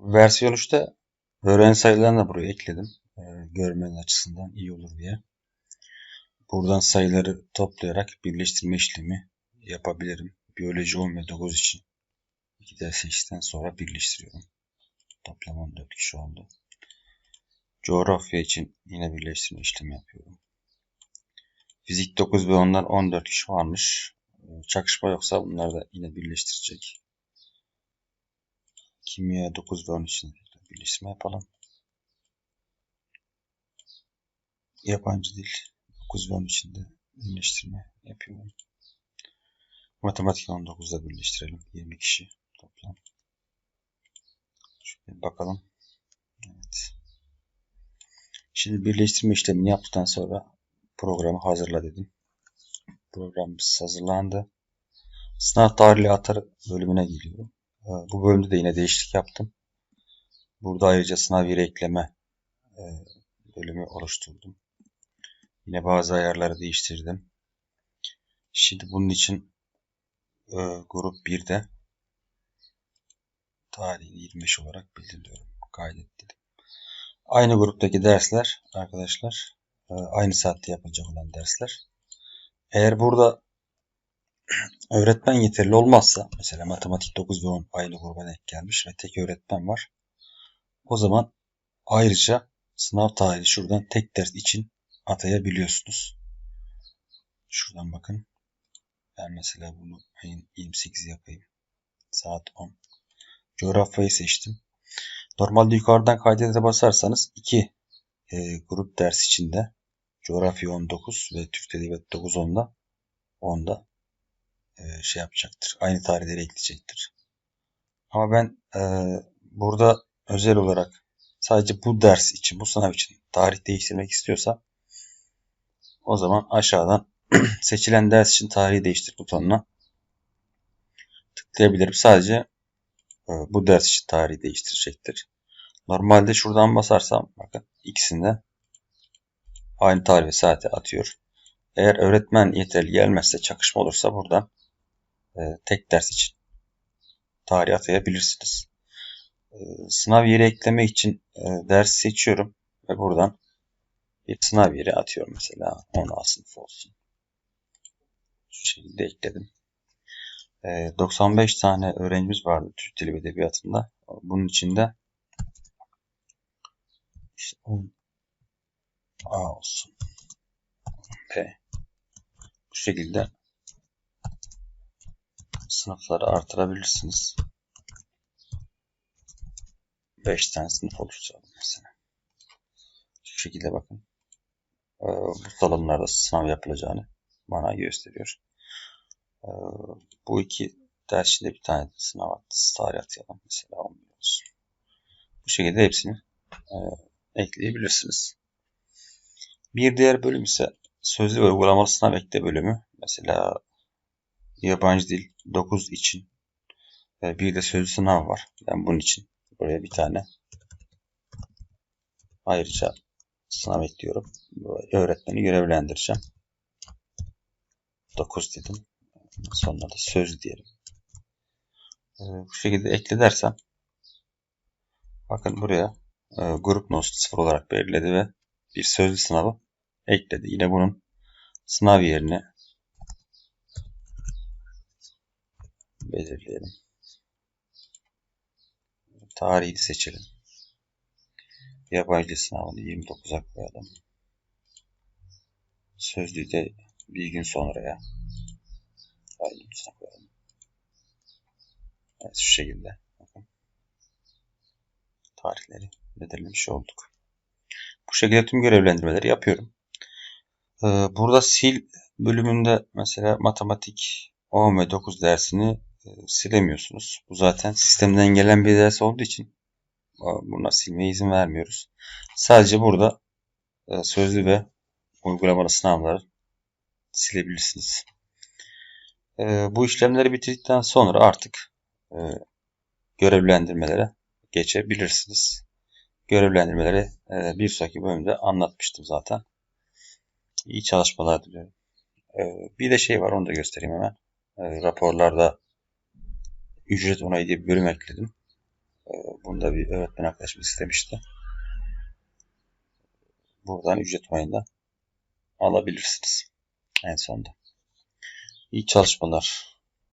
versiyon 3'te öğrenci sayılarını da buraya ekledim. E, görmenin açısından iyi olur diye. Buradan sayıları toplayarak birleştirme işlemi yapabilirim. Biyoloji 10 ve 9 için. 2 ders seçtikten sonra birleştiriyorum. Toplam 14 kişi oldu. Coğrafya için yine birleştirme işlemi yapıyorum. Fizik 9 ve onlar 14 kişi varmış. Çakışma yoksa bunları da yine birleştirecek. Kimya 9 ve 10 için birleştirme yapalım. Yabancı dil 9 ve 10 için de birleştirme yapıyorum. Matematik 19'da birleştirelim. 20 kişi toplam. Şöyle bakalım. Evet. Şimdi birleştirme işlemini yaptıktan sonra programı hazırla dedim. Programımız hazırlandı. Sınav tarihli atar bölümüne geliyorum. Ee, bu bölümde de yine değişiklik yaptım. Burada ayrıca sınav yeri ekleme e, bölümü oluşturdum. Yine bazı ayarları değiştirdim. Şimdi bunun için e, grup 1'de tarihini 25 olarak bildiriyorum. Kaydet dedim. Aynı gruptaki dersler arkadaşlar e, aynı saatte yapılacak olan dersler. Eğer burada öğretmen yeterli olmazsa mesela matematik 9 ve 10 aynı gruba denk gelmiş ve tek öğretmen var. O zaman ayrıca sınav tarihi şuradan tek ders için atayabiliyorsunuz. Şuradan bakın. Ben mesela bunu ayın 28 yapayım. Saat 10. Coğrafyayı seçtim. Normalde yukarıdan kaydede basarsanız iki e, grup ders içinde coğrafya 19 ve Türk Edebiyat 9 10'da 10'da e, şey yapacaktır. Aynı tarihleri ekleyecektir. Ama ben e, burada özel olarak sadece bu ders için, bu sınav için tarih değiştirmek istiyorsa o zaman aşağıdan seçilen ders için tarihi değiştir butonuna tıklayabilirim. Sadece e, bu ders için tarihi değiştirecektir. Normalde şuradan basarsam bakın ikisinde aynı tarih ve saati atıyor. Eğer öğretmen yeterli gelmezse çakışma olursa buradan e, tek ders için tarih atayabilirsiniz. E, sınav yeri eklemek için e, ders seçiyorum ve buradan bir sınav yeri atıyorum mesela 10 sınıf olsun. Şu şekilde ekledim. E, 95 tane öğrencimiz vardı Türk Dili ve Edebiyatı'nda. Bunun içinde işte 10 A olsun. P. Bu şekilde sınıfları artırabilirsiniz. 5 tane sınıf oluşturalım mesela. Şu şekilde bakın. Ee, bu salonlarda sınav yapılacağını bana gösteriyor. Ee, bu iki ders içinde bir tane sınav tarih atayalım. Mesela 11 olsun. Bu şekilde hepsini e, ekleyebilirsiniz. Bir diğer bölüm ise sözlü ve uygulamalı sınav ekle bölümü. Mesela yabancı dil 9 için e, bir de sözlü sınav var. Ben bunun için buraya bir tane ayrıca sınav ekliyorum. Öğretmeni görevlendireceğim. 9 dedim. Sonra da söz diyelim. E, bu şekilde ekle dersem bakın buraya e, grup notu 0 olarak belirledi ve bir sözlü sınavı ekledi. Yine bunun sınav yerine belirleyelim. Tarihi seçelim. Yabancı sınavını 29'a koyalım. Sözlüğü de bir gün sonraya koyalım. Evet şu şekilde. Tarihleri belirlemiş olduk. Bu şekilde tüm görevlendirmeleri yapıyorum. Ee, burada sil bölümünde mesela matematik 10 ve 9 dersini silemiyorsunuz. Bu zaten sistemden gelen bir ders olduğu için buna silmeye izin vermiyoruz. Sadece burada e, sözlü ve uygulamalı sınavları silebilirsiniz. E, bu işlemleri bitirdikten sonra artık görevlendirmelere geçebilirsiniz. Görevlendirmeleri bir sonraki bölümde anlatmıştım zaten. İyi çalışmalar diliyorum. Bir de şey var onu da göstereyim hemen. Raporlarda ücret onayı diye bir bölüm ekledim. Bunu Bunu da bir öğretmen arkadaşım istemişti. Buradan ücret payında alabilirsiniz. En sonunda. İyi çalışmalar.